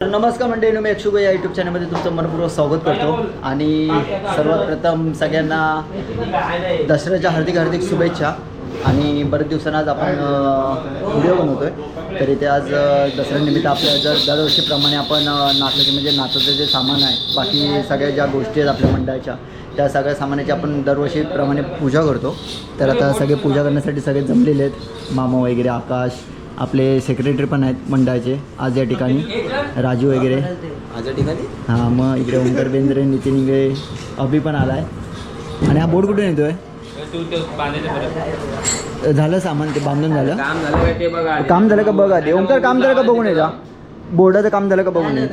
तर नमस्कार मंडळी मी अक्षुभ या युट्यूब चॅनलमध्ये तुमचं मनपूर्वक स्वागत करतो. आणि सर्वात प्रथम सगळ्यांना दसऱ्याच्या हार्दिक हार्दिक शुभेच्छा. आणि बरेच दिवसांना आज आपण व्हिडिओ बनवतोय. तर इथे आज दसऱ्यानिमित्त आपल्या जर दरवर्षीप्रमाणे आपण नाचाचे म्हणजे नाचाचं जे सामान आहे बाकी सगळ्या ज्या गोष्टी आहेत आपल्या मंडळाच्या त्या सगळ्या सामानाची आपण दरवर्षीप्रमाणे पूजा करतो. तर आता सगळे पूजा करण्यासाठी सगळे जमलेले आहेत. मामा वगैरे आकाश आपले सेक्रेटरी पण आहेत मंडळाचे आज या ठिकाणी. राजू वगैरे. माझ्या ठिकाणी? हां मग इकडे ओंकार बेंद्रे नितीन इंगळे अभि पण आला आहे आणि हा बोर्ड कुठून येतोय? झालं सामान ते बांधून झालं. काम झालं का बघा ते ओंकार काम झालं का बघून ये जा बोर्डाचं काम झालं का बघून ये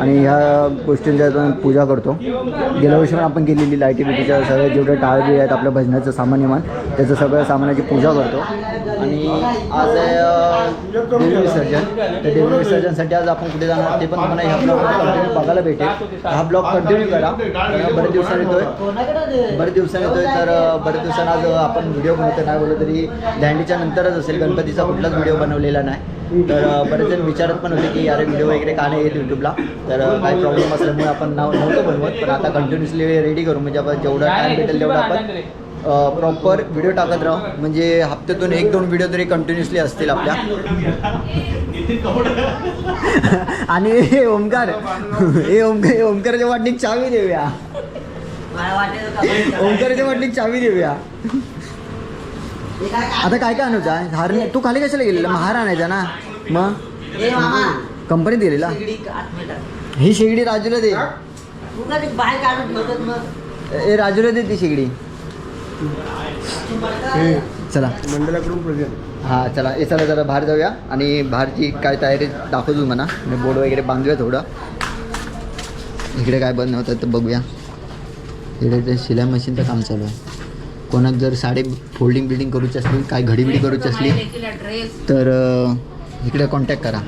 आणि ह्या गोष्टींची आपण पूजा करतो. गेल्या वर्षी पण आपण केलेली लाईटी बिटीच्या सगळ्या जेवढे टाळबी आहेत आपल्या भजनाचं सामान इमान त्याचं सगळं सामानाची पूजा करतो. आणि आज आहे देवी विसर्जन. तर देवी विसर्जनसाठी आज आपण कुठे जाणार ते पण तुम्हाला ह्या ब्लॉगमध्ये कंटिन्यू बघायला भेटेल. हा ब्लॉग कंटिन्यू करा. कारण बरेच दिवसांनी येतोय. बरेच दिवसांनी येतोय तर अं, बरेच आज आपण व्हिडिओ बनवतो नाही बोललं तरी दांडीच्या नंतरच असेल गणपतीचा कुठलाच व्हिडिओ बनवलेला नाही. तर बरेच जण विचारत पण होते की अरे व्हिडिओ वगैरे का नाही येत यूट्यूबला तर काही प्रॉब्लेम असल्यामुळे आपण नाव नव्हतं बनवत पण आता कंटिन्युअसली रेडी करू. म्हणजे आपण जेवढा टाईम भेटेल तेवढा आपण प्रॉपर व्हिडिओ टाकत राहू. म्हणजे हप्त्यातून एक दोन व्हिडिओ तरी कंटिन्युअसली असतील आपल्या. आणि हे ओमकार. हे ओमकार ओमकारच्या वाटणीत चावी देऊया. ओमकारच्या वाटणीत चावी देऊया. आता काय काय आणायचं आहे हार तू खाली कशाला गेलेला? हार आणायचा ना? मग? कंपनीत गेलेला? ही शेगडी राजूला दे. बाहेर काढून ठेवतात मग. ए राजूला दे ती शेगडी चला. मंडळाकडून प्रेझेंट हा चला. हे चला जरा बाहेर जाऊया आणि बाहेरची काय तयारी दाखवतो म्हणा. मी बोर्ड वगैरे बांधूया थोडं. इकडे काय बंद होतं तर बघूया. इकडे ते शिलाई मशीनचं काम चालू आहे. कोणाक जर साडी फोल्डिंग बिल्डिंग करूची असली काय घडी बिडी करूची असली तर इकडे कॉन्टॅक्ट करा.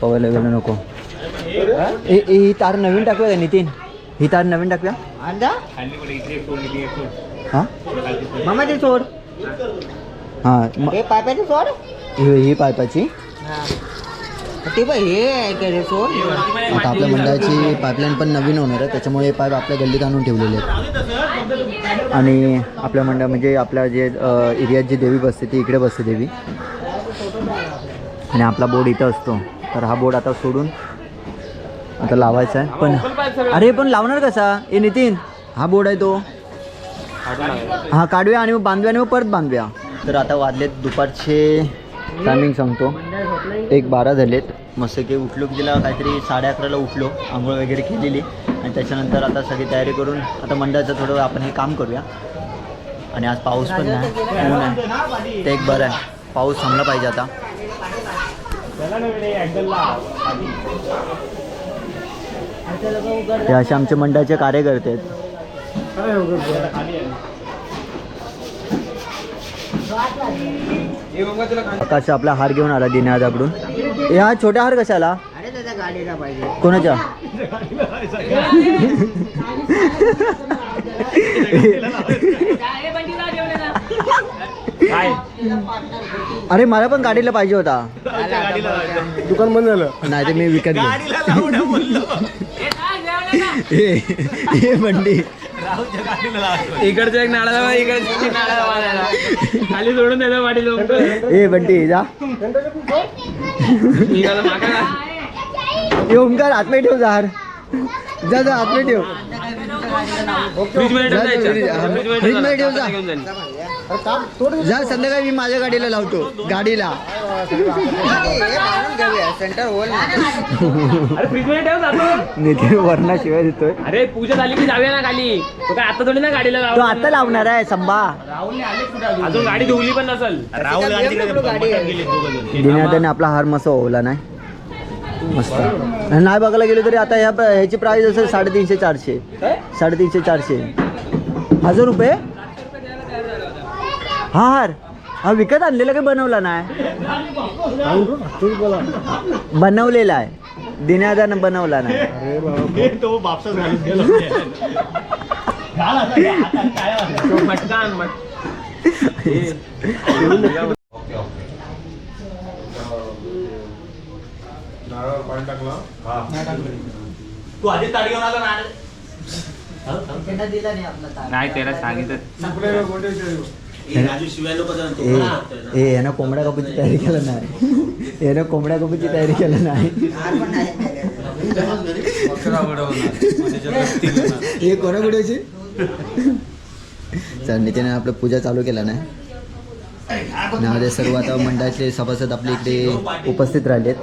पवायला गेलं नको. ए ए, ही तार नवीन टाकूया का नितीन? ही तार नवीन टाकूया अंदा हां? मामा ते हां हे पायपाचे सोड ही पायपाची ते बघ हे आहे रे आता आपल्या मंडळाची पाईपलाईन पण नवीन होणार आहे त्याच्यामुळे हे पाईप आपल्या गल्लीत आणून ठेवलेले आहेत. आणि आपल्या मंडळ म्हणजे आपल्या जे एरियात जी देवी बसते ती इकडे बसते देवी. आणि आपला बोर्ड इथं असतो. तर हा बोर्ड आता सोडून आता लावायचा आहे. पण अरे पण लावणार कसा? ए नितीन हा बोर्ड आहे तो. हा काढूया आणि मग बांधूया आणि मग परत बांधूया. तर आता वाजलेत दुपारचे टायमिंग सांगतो. एक बारा झालेत. मस्त की उठलो की तिला काहीतरी साडे अकराला उठलो आंघोळ वगैरे केलेली. आणि त्याच्यानंतर आता सगळी तयारी करून आता मंडळाचं थोडं आपण हे काम करूया. आणि आज पाऊस पण नाही ऊन आहे. ते एक बरं आहे. पाऊस थांबला पाहिजे आता. हे असे आमचे मंडळाचे कार्यकर्ते आहेत. आपला हार घेऊन आला दिनादाकडून. ए हा छोटा हार कशाला? अरे त्याच्या गाडीला पाहिजे कोणाच्या अरे मला पण गाडीला पाहिजे होता. दुकान बंद झालं. नाही ते मी विकत घेईन. हे बंडी इकडचं एक नाळा इकडचं नाळा खाली सोडून वाटी लोक. ए बंटी जा. ओमकार आतमध्ये ठेव जा जा जा आतमध्ये ठेव फ्रीजमध्ये ठेव जा. जा संध्याकाळी मी माझ्या गाडीला लावतो. गाडीला. सेंटर होल अरे फ्रीजमध्ये ठेव जातो. नितीन वरणा शिवाय देतोय. अरे पूजा झाली की जाऊया ना खाली. तो काय आता थोडी ना गाडीला तो लावला आता लावणार आहे संभा. अजून? गाडी धुवली पण नसल. दिनादाने आपला हार मस्त ओवला नाही? मस्त. नाही बघायला गेलो तरी आता ह्या ह्याची प्राइस असेल साडेतीनशे चारशे. साडेतीनशे चारशे. हजार रुपये? हा हार. हा विकत आणलेला काही बनवला नाही? बनवलेला आहे. दिनादानं बनवला नाही. अरे बाबा तो बापसाच घालून गेलो. मटकान मट नारळ पाणी टाकला तू आधी ताडी घेऊन आला ना. त्यांना दिला नाही आपला ताट. नाही त्याला सांगितलं. हे ए ए यानं कोंबड्या कापूची तयारी केलं नाही. यानं कोंबड्या कापूची तयारी केलं नाही. हार पण नाही. हे कोणा कुठेची? चल नितीने आपलं पूजा चालू केला नाही नावाचे सर्व आता मंडळातले सभासद आपल्या इकडे उपस्थित राहिलेत.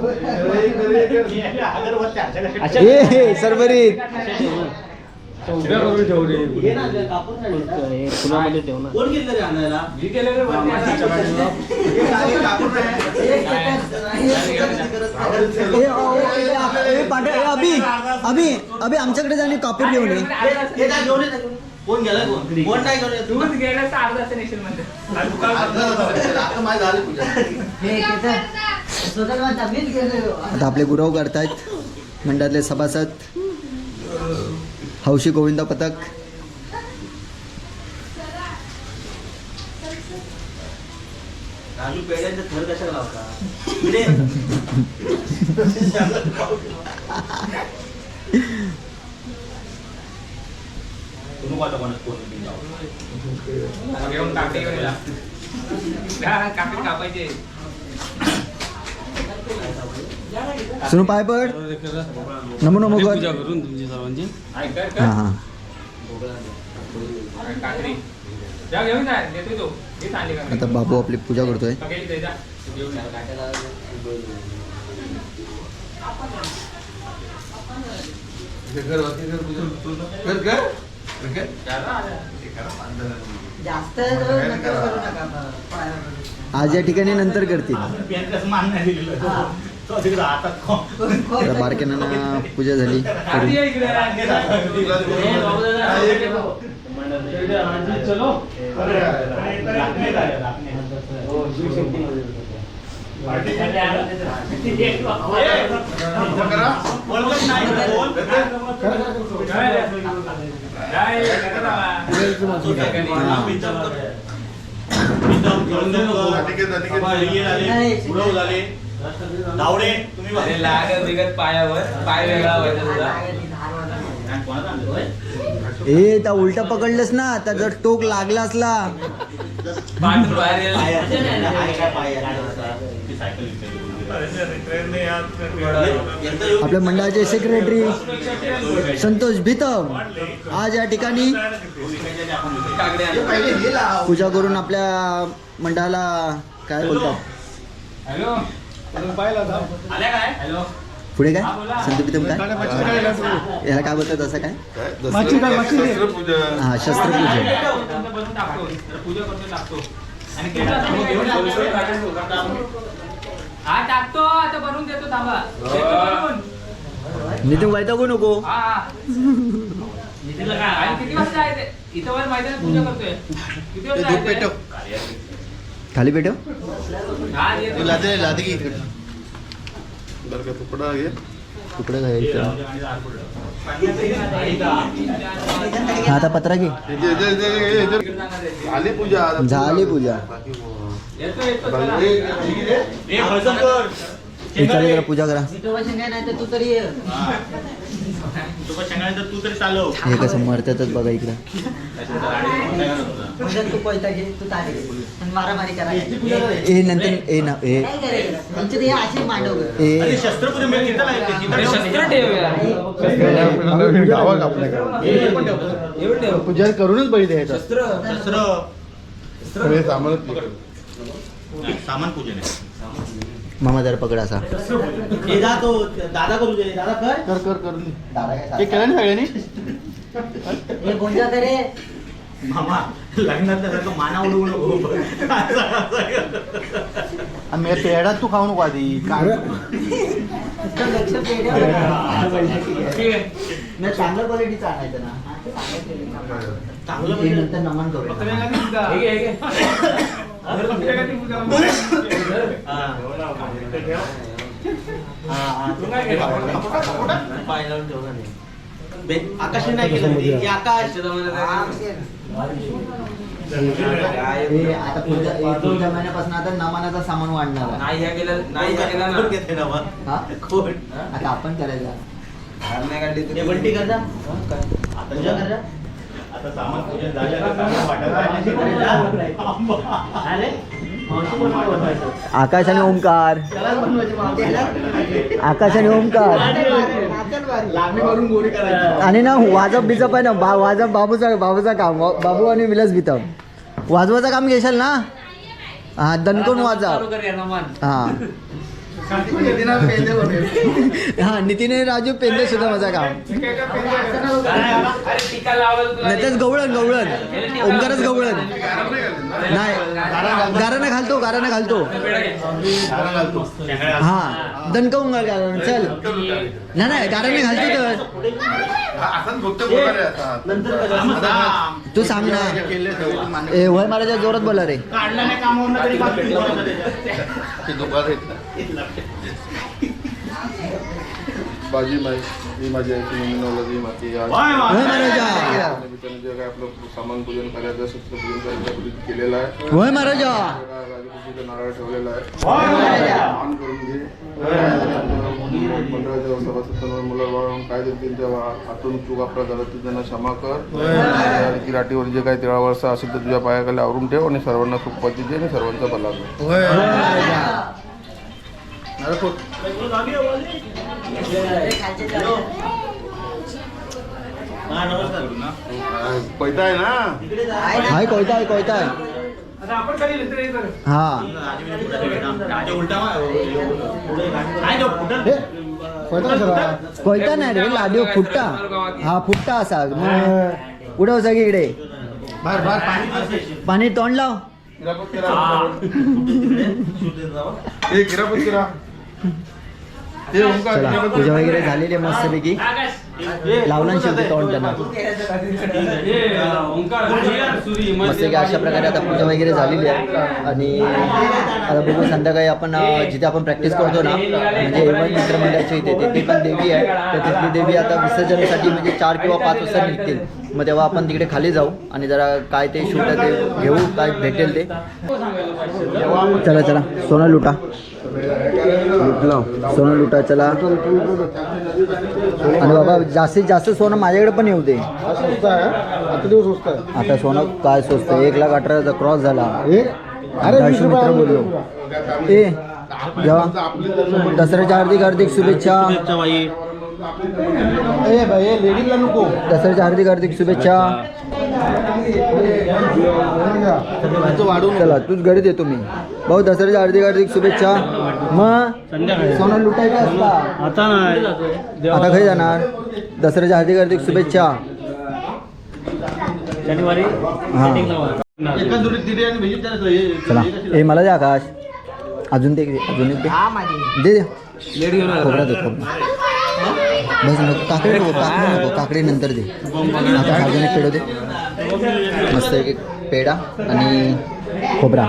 ए हे सरभरीत कोण गेलं रे आणायला? अभि अभि अभि आमच्याकडे जाणे कापूर घेऊन ये. हे काय घेऊन येत कोण गेला कोण? कोण नाही घेऊन येत? दूध गेलं तर अर्धा असं नेशील म्हणते. आणि तू काय करतो? आता माझी झाली पूजा. हे केतन, स्वतःला म्हणता, मीच गेलो. आता आपले गुरव करतायत. मंडळातले सभासद. हौशी गोविंद पथक कापडी कापायची. सुनो पाय पड नमो नमो कर हां आता बाबू आपली पूजा करतोय. आज या ठिकाणी नंतर करतील. बारक्यानं पूजा झाली. झाले. धावडे तुम्ही अरे. लागत बिगत पायावर पाय वेगळा व्हायचा तुझा? ए त्या उलटा पकडलंस ना त्या जर टोक लागला असला. आपल्या मंडळाचे सेक्रेटरी संतोष भीतम. आज या ठिकाणी. पूजा करून आपल्या मंडळाला काय बोलतात? हॅलो. आल्या काय? हॅलो. पुढे काय? हा, बोला. संतोष भीतम काय याला काय बोलतात असं काय? हा शस्त्रपूजन? हा. नितीन वैतागू नको. किती वाजता आहे ते? इथं वर मैदानात पूजा करतोय. किती वाजता खाली पेटव येतो. तुकडा घे तुकडे घ्यायचं आता पत्रा घे आली पूजा झाली पूजा। पूजा करा। तू तरी. हा. चालव हे कसं मरतातच बघा इकडं म्हणजे तू घे तू तारे घे. आणि मारामारी करा ए नंतर ए ना ए काय करायचं? आमची ते मांडव. अरे मी शस्त्र. गावा हे. पूजा करूनच बळी द्यायचा शस्त्र शस्त्र सगळे सामान सामान पूजन आहे मामा जरा पकड असा. हे जा तो दादा करू दे दादा कर. कर कर कर. हे केलं ना सगळ्यांनी? हे गोंजा करे मामा लग्नात सारखं माना उडवू नको मी पेढा तू खाऊ नको आधी. काय चांगल्या क्वालिटीचं आणायचं ना. हा. चांगलं म्हणजे नंतर नमन करू नाही. नाही केलं आकाश हा, ते. हे आता पुढच्या महिन्यापासून आता नमानाचा सामान वाढणार. नाही ह्या केलं नाही ह्या केलं ना हा? आता आपण करायचं आता सामान पूजन झालं आता सामान वाटायला आकाश आणि ओमकार आकाश आणि ओमकार आणि ना वाजप बिजप आहे ना बा वाजप बाबूचा बाबूचा काम. बाबू आणि विलास बितप. वाजवायचं काम घेशाल ना? हा दणकून नमान. हा. हा नितीन राजू पेंदे सुद्धा माझा काम अरे टीका लावलं तुला नाही गवळण गवळण. ओमकारच गवळण. नाही गारानं घालतो गारानं घालतो. हा दणका ओंकार गारानं. चल. नाही नाही गाराने घालतो तर. तू सांग ना. ए वय मारायच्या जोरात बोला रे. काढलं नाही. बाजी ही माझी आईची मम्मी नवलादी माती आज निमित्ताने जे काय आपलं सामान पूजन करायचं शस्त्र पूजन करायचं पूजन केलेलं आहे. राजपूजीचा नारळ ठेवलेला आहे. करून घे. मुलं वाळून काय वा- हातून चूक आपला झाला तर त्यांना क्षमा कर. आणि किराटीवर जे काही तिळावरचा असेल तर तुझ्या पायाखाली आवरून ठेव आणि सर्वांना सुखपाती दे आणि सर्वांचा भला कर पैदा आहे ना? हाय कोयता आहे कोयता आहे. हा कोयता नाही रे लाडीव फुट्टा हा फुट्टा असा. मग उडव सगळी इकडे. बाहेर बाहेर पाणी पाणी तोंड लाव. करा चला पूजा वगैरे झालेली आहे मस्तपैकी लावला शेवटी तोंड त्यांना मस्त की अशा प्रकारे आता पूजा वगैरे झालेली आहे आणि आता बघू संध्याकाळी आपण जिथे आपण प्रॅक्टिस करतो ना म्हणजे एवन मित्रमंडळाच्या इथे तिथे पण देवी आहे तर तिथली देवी आता विसर्जनासाठी म्हणजे चार किंवा पाच वाजता निघतील मग तेव्हा आपण तिकडे खाली जाऊ आणि जरा काय ते शूट आहे ते घेऊ काय भेटेल ते चला चला सोना लुटा सोनं लुटा चला आणि बाबा जास्तीत जास्त सोनं माझ्याकडे पण येऊ दे. आता सोनं काय स्वस्त एक लाख अठरा हजार क्रॉस झाला. मित्र बोललो. ए जेव्हा दसऱ्याच्या हार्दिक हार्दिक शुभेच्छा. दसऱ्याच्या हार्दिक हार्दिक शुभेच्छा. चला तूच घरी देतो मी भाऊ दसऱ्याच्या हार्दिक हार्दिक शुभेच्छा. मग? सोनं लुटायचं असता. आता नाही. आता घरी जाणार. दसऱ्याच्या हार्दिक हार्दिक शुभेच्छा. हा. त्याला हे- चला. ए मला दे आकाश. अजून ते अजून एक दे. हा माझी. दे दे. खोबरा दे खोबरा. बस नको काकडे नको काकडे नको काकडे नंतर दे. आता अजून एक पेढा दे. मस्त एक एक पेढा आणि खोबरा.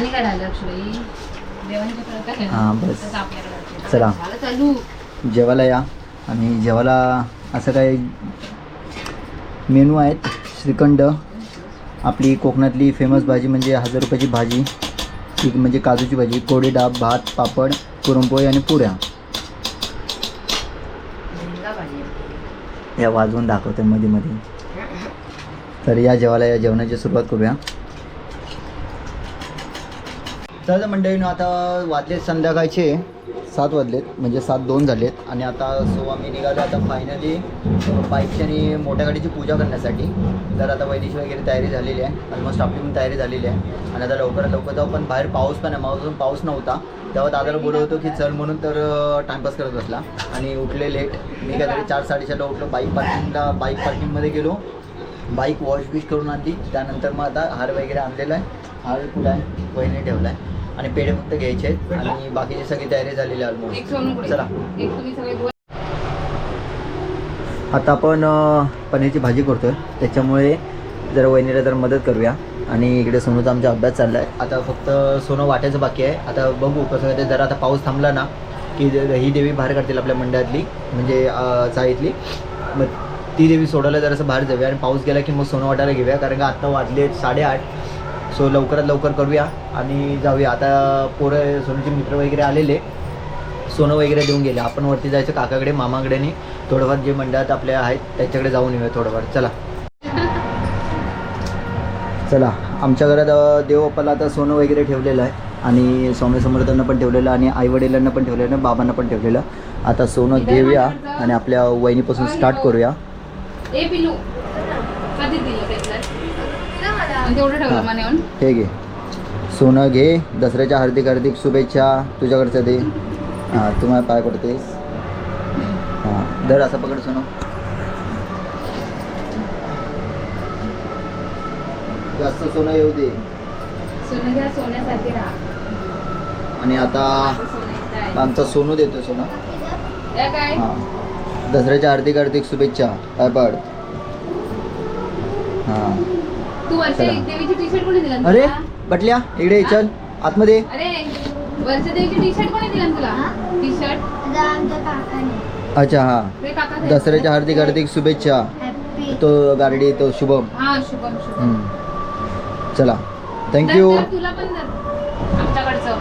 आणि काय प्रकार आहे ना, हां, बस. तसं आपल्याकडे असेल. चला. झालं चालू जेवायला या. आणि जेवायला असं काही मेनू आहेत. श्रीखंड आपली कोकणातली फेमस भाजी म्हणजे हजार रुपयाची भाजी ती म्हणजे काजूची भाजी कोडी डाब भात पापड पुरणपोळी आणि पुऱ्या. या वाजवून दाखवते मध्ये मध्ये तर या जेवायला या जेवणाची सुरुवात करूया. तर मंडळीनं आता वाजलेत संध्याकाळचे. सात वाजलेत म्हणजे सात दोन झालेत. आणि आता सो आम्ही निघालो आता फायनली बाईकची आणि मोठ्या गाडीची पूजा करण्यासाठी. तर आता वैदिशी वगैरे तयारी झालेली आहे. ऑलमोस्ट आपली पण तयारी झालेली आहे. आणि आता लवकरात लवकर जाऊ पण बाहेर पाऊस पण आहे. माऊसून पाऊस नव्हता. तेव्हा दादाला बोलत होतो की चल म्हणून तर टाईमपास करत बसला. आणि उठले लेट मी काहीतरी चार साडेचारला उठलो. बाईक पार्किंगला बाईक पार्किंगमध्ये गेलो. बाईक वॉश बिश करून आणली. त्यानंतर मग आता हार वगैरे आणलेला आहे. हार कुठं आहे? वहिनी ठेवला आहे. आणि पेढे फक्त घ्यायचे आहेत. आणि बाकीची सगळी तयारी झालेली ऑलमोस्ट चला. आता आपण पनीरची भाजी करतोय. त्याच्यामुळे जरा वहिनीला जरा मदत करूया. आणि इकडे सोनूचा आमचा अभ्यास चालला आहे आता फक्त सोनं वाटायचं बाकी आहे. आता बघू कसं ते जरा आता पाऊस थांबला ना की ही देवी बाहेर काढतील आपल्या मंडळातली म्हणजे चाळीतली. मग ती देवी सोडायला जरासं बाहेर जाऊया. आणि पाऊस गेला की मग सोनं वाटायला घेऊया. कारण का आत्ता वाजले साडेआठ. सो लवकरात लवकर करूया आणि जाऊया. आता पोरं सोनूचे मित्र वगैरे आलेले सोनं वगैरे देऊन गेले. आपण वरती जायचं काकाकडे मामाकडे आणि थोडंफार जे मंडळात आपल्या आहेत त्याच्याकडे जाऊन येऊया थोडंफार. चला. चला. आमच्या घरात अ, देवबाप्पाला आता सोनं वगैरे ठेवलेलं आहे आणि स्वामी समर्थांना पण ठेवलेलं आणि आईवडिलांना पण ठेवलेलं आणि बाबांना पण ठेवलेलं. आता सोनं देऊया आणि आपल्या वहिनीपासून स्टार्ट करूया. कधी दिलं ते आणि तेवढं ठेवलं. मला येऊन हे घे सोनं घे दसऱ्याच्या हार्दिक हार्दिक शुभेच्छा तुझ्याकडचं दे हां तुम्हाला पाय पडतेस हां दर असं पकड सोनं जास्त सोनं येऊ दे सोनं घ्या सोन्यासारखे राहा आणि आता. आमचा सोनू देतो सोनं या काय हां दसऱ्याच्या हार्दिक हार्दिक शुभेच्छा पाय पड तू वर्षा चला. देवीची टी शर्ट कोणी दिलं अरे बटल्या इकडे चल आतमध्ये. अरे वर्षा देवीची टी शर्ट कोणी दिलं तुला? टी शर्ट अच्छा हां. दसऱ्याच्या हार्दिक हार्दिक शुभेच्छा. तो गारडी तो शुभम. हा शुभम शुभम. हम्म. चला. थँक्यू तुला पण दर. आमच्याकडचं.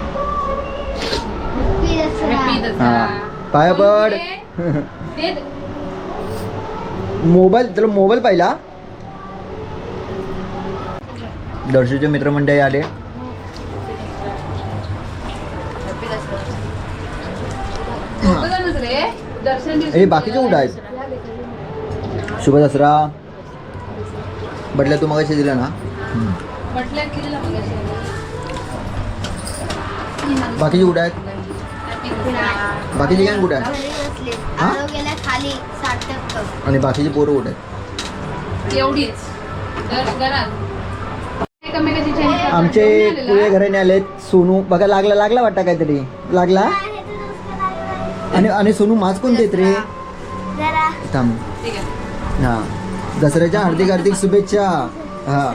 Happy दसरा. हां. पाया पड. मोबाईल तुला मोबाईल पाहिला? दर्शूचे मित्रमंडळी आले. ए बाकीचे कुठं आहेत? शुभ दसरा. बटल्या तू मगाशी दिला ना. बाकीचे कुठं आहेत. बाकीचे काय कुठं आहेत? हा? गेल्या खाली सार्थक आणि बाकीचे पोरं कुठं आहेत? एवढीच. आमचे आलेला. घराने आलेत सोनू. बघा लागला लागला वाटतं काहीतरी. लागला? आणि आणि सोनू मास्क कोण देत रे? जरा. थांब. ठीक आहे. हा. दसऱ्याच्या हार्दिक हार्दिक शुभेच्छा. हा.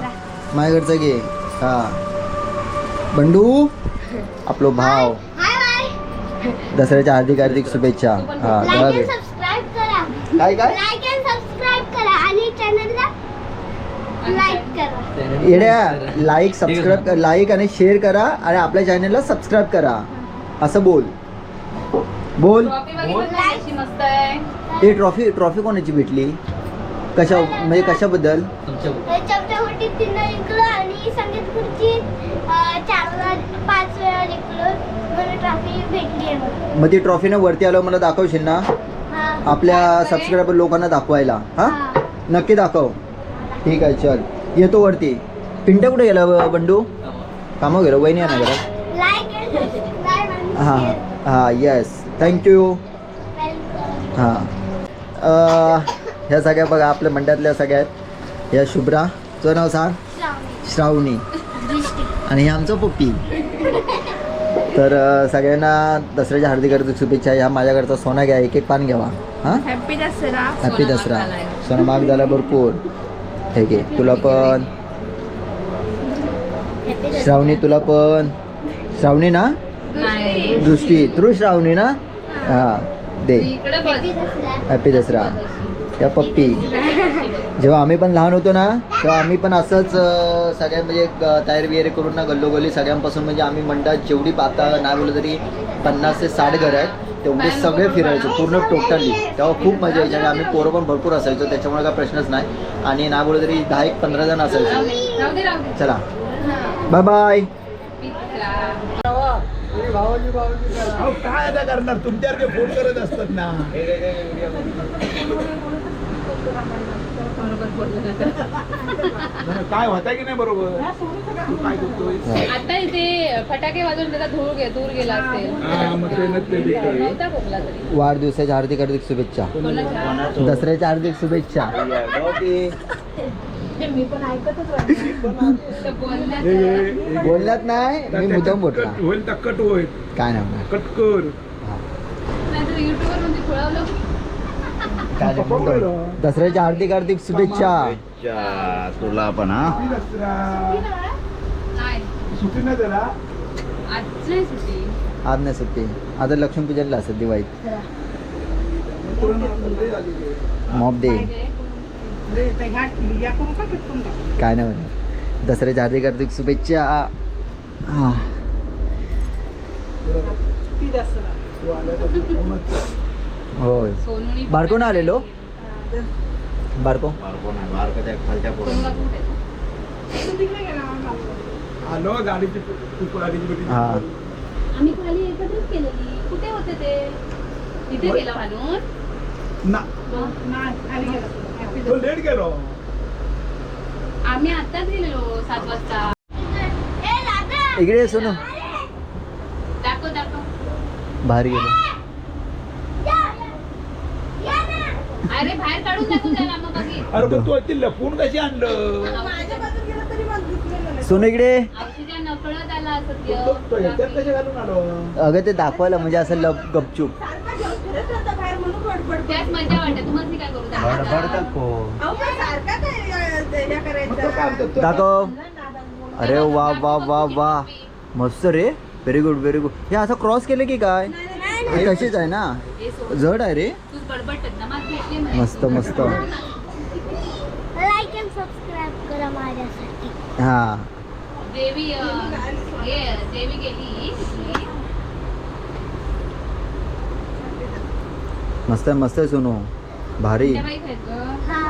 माझ्याकडचं घे. हा. बंडू? आपलो भाव. हाय बाय दसऱ्याच्या हार्दिक हार्दिक शुभेच्छा. हा काय काय लाईक अँड सबस्क्राईब करा आणि चॅनलला लाईक करा येड्या लाईक सबस्क्राईब लाईक आणि शेअर करा आणि आपल्या चॅनलला सबस्क्राईब करा. असं बोल. बोल. ना हे ट्रॉफी ट्रॉफी कोणाची भेटली? कशा म्हणजे कशाबद्दल? ट्रॉफी. मग ती ट्रॉफीनं वरती आलं मला दाखवशील ना? हा. आपल्या सबस्क्रायबर लोकांना दाखवायला. हा. नक्की दाखव. ठीक आहे चल. येतो वरती. पिंट्या कुठे गेला बंडू? कामं गेलो वहिनी आहे ना घरात? हां. हां. Yes thank you. हां. ह्या सगळ्या बघा आपल्या मंडळातल्या सगळ्या आहेत. ह्या शुभ्रा. तुझं नाव सांग? श्रावणी. आणि हे आमचं पप्पी. तर सगळ्यांना दसऱ्याच्या हार्दिक हार्दिक शुभेच्छा. ह्या माझ्याकडचा सोना घ्या एक एक पान घ्यावा. हां? हॅपी दसरा. हॅपी दसरा. सोना महाग झाला भरपूर. ठीक आहे तुला पण. श्रावणी तुला पण. श्रावणी ना? दृष्टी. तू श्रावणी ना? हां दे. हॅपी दसरा. त्या पप्पी. जेव्हा आम्ही पण लहान होतो ना तेव्हा आम्ही पण असंच सगळ्या म्हणजे तयारी वगैरे करून ना गल्लोगल्ली सगळ्यांपासून म्हणजे आम्ही मंडळात जेवढी आता नाही बोललं तरी पन्नास ते साठ घर आहेत. तेवढे सगळे फिरायचो पूर्ण टोटली. तेव्हा खूप मजा यायची आणि आम्ही पोरं पण भरपूर असायचो त्याच्यामुळे काय प्रश्नच नाही. आणि नाही बोललं तरी दहा एक पंधरा जण असायचो. चला. Bye bye. काय आता करणार? तुमच्यासारखे फोन करत असतात ना? काय होता की नाही बरोबर? तू काय करतोय आता इथे फटाके वाजवून त्याचा धूर गे दूर गेला असेल. हा, वाढदिवसाच्या हार्दिक हार्दिक शुभेच्छा. दसऱ्याच्या हार्दिक शुभेच्छा. बोलण्यात नाही मी मुद्दाम बोलला कट होईल तर कट होईल. काय नाही. कटकर युट्यूबवर मध्ये खुळवलं काय नाही, मुद्दाम बोलला. दसऱ्याच्या हार्दिक हार्दिक शुभेच्छा. तुला पण हा. आज नाही सुट्टी. आता लक्ष्मीपूजनला असेल दिवाळीत. मॉब दे काय नाही म्हणत दसऱ्याच्या हार्दिक हार्दिक शुभेच्छा. हा. होय. सोनूनी बारकोन आलेलो? बारको? तू? तिकडे गेला आम्हाला. आलो गाडीची तू गाडीची बेटी हा. आम्ही खाली एकत्रच केलेली. कुठे होते ते? तिथे गेला ना. नाही तो. लेट गेलो. आम्ही आताच गेलेलो सात वाजता. इकडे सोनू. दाखव दाखव. बाहेर गेलो या या ना अरे बाहेर काढून दाखव त्याला मग बघित अरे पण तू ती लपून कशी आणलं? सोनू इकडे. ये. औषधा नकळत आला तो- तो ह्याच्यात सत्य कसे घालून आलो? अगं ते दाखवायला म्हणजे असं लप गपचूप. त्याच मजा वाटत. तुम्हाला ती काय करू? दाखव. मग तो काय म्हणतो, तो- दाखव. अरे वा वा वा वा. मस्त रे. व्हेरी गुड व्हेरी गुड हे असं क्रॉस केलं की काय? हे तशीच आहे ना? हे सोड. जड आहे रे. तूच बडबडत ना. मस्त मस्त. लाईक अँड सबस्क्राईब करा माझ्यासाठी. हा. देवी हे देवी गेली. मस्त आहे मस्त आहे सोनू. भारी. हा.